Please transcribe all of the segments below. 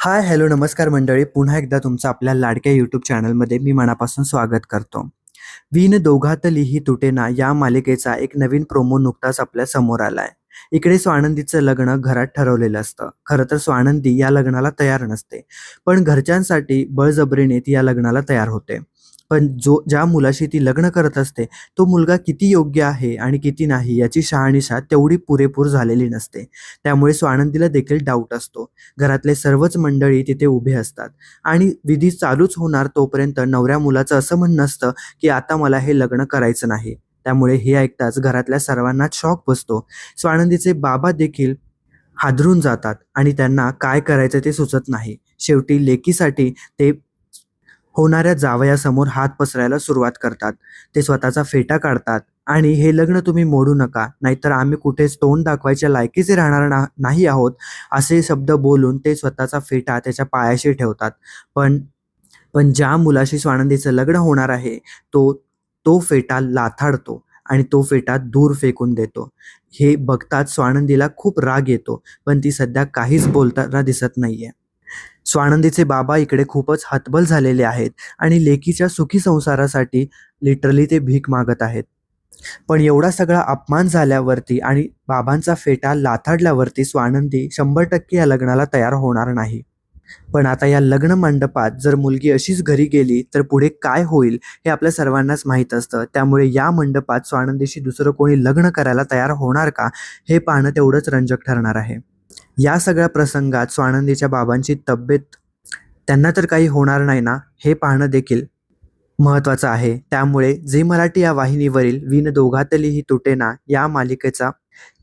Hi hello नमस्कार मंडळी. पुन्हा एकदा तुमचं आपल्या लाडक्या यूट्यूब चॅनलमध्ये मी मनापासून स्वागत करतो. विण दोघातलीही तुटेना या मालिकेचा एक नवीन प्रोमो नुकताच आपल्यासमोर आलाय. इकडे स्वानंदीचं लग्न घरात ठरवलेलं असतं. खरं तर स्वानंदी या लग्नाला तयार नसते पण घरच्यांसाठी बळजबरीने ती या लग्नाला तयार होते. पण जो ज्या मुलाशी ती लग्न करत असते तो मुलगा किती योग्य आहे आणि किती नाही याची शहानिशा तेवढी पुरेपूर झालेली नसते. त्यामुळे स्वानंदीला देखील डाऊट असतो. घरातले सर्वच मंडळी तिथे उभे असतात. आणि विधी चालूच होणार तोपर्यंत नवऱ्या मुलाचं असं म्हणणं असतं की आता मला हे लग्न करायचं नाही. त्यामुळे हे ऐकताच घरातल्या सर्वांना शॉक बसतो. स्वानंदीचे बाबा देखील हादरून जातात आणि त्यांना काय करायचं ते सुचत नाही. शेवटी लेकीसाठी ते होणाऱ्या जावयासमोर हात पसरायला सुरुवात करतात. ते स्वतःचा फेटा काढतात. आणि हे लग्न तुम्ही मोडू नका. नाहीतर आम्ही कुठेच तोंड दाखवायच्या लायकीचे राहणार ना नाही आहोत असे शब्द बोलून ते स्वतःचा फेटा त्याच्या पायाशी ठेवतात. पण पण ज्या मुलाशी स्वानंदीचं लग्न होणार आहे तो तो फेटा लाथाडतो आणि तो फेटा दूर फेकून देतो. हे बघताच स्वानंदीला खूप राग येतो पण ती सध्या काहीच बोलताना दिसत नाहीये. स्वानंदीचे बाबा इकडे खूपच हतबल झालेले आहेत आणि लेकीच्या सुखी संसारासाठी लिटरली ते भीक मागत आहेत. पण एवढा सगळा अपमान झाल्यावरती आणि बाबांचा फेटा लाथाडल्यावरती स्वानंदी शंभर टक्के या लग्नाला तयार होणार नाही. पण आता या लग्न मंडपात जर मुलगी अशीच घरी गेली तर पुढे काय होईल हे आपल्या सर्वांनाच माहीत असतं. त्यामुळे या मंडपात स्वानंदीशी दुसरं कोणी लग्न करायला तयार होणार का हे पाहणं तेवढंच रंजक ठरणार आहे. या सगळ्या प्रसंगात स्वानंदीच्या बाबांची तब्येत त्यांना तर काही होणार नाही ना हे पाहणं देखील महत्त्वाचं आहे. त्यामुळे झी मराठी या वाहिनीवरील विन दोघातलीही तुटेना या मालिकेचा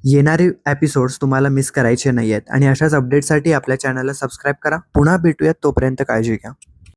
येणारे एपिसोड्स तुम्हाला मिस करायचे नाही आहेत आणि अशाच अपडेटसाठी आपल्या चॅनलला सबस्क्राईब करा. पुन्हा भेटूयात तोपर्यंत काळजी घ्या.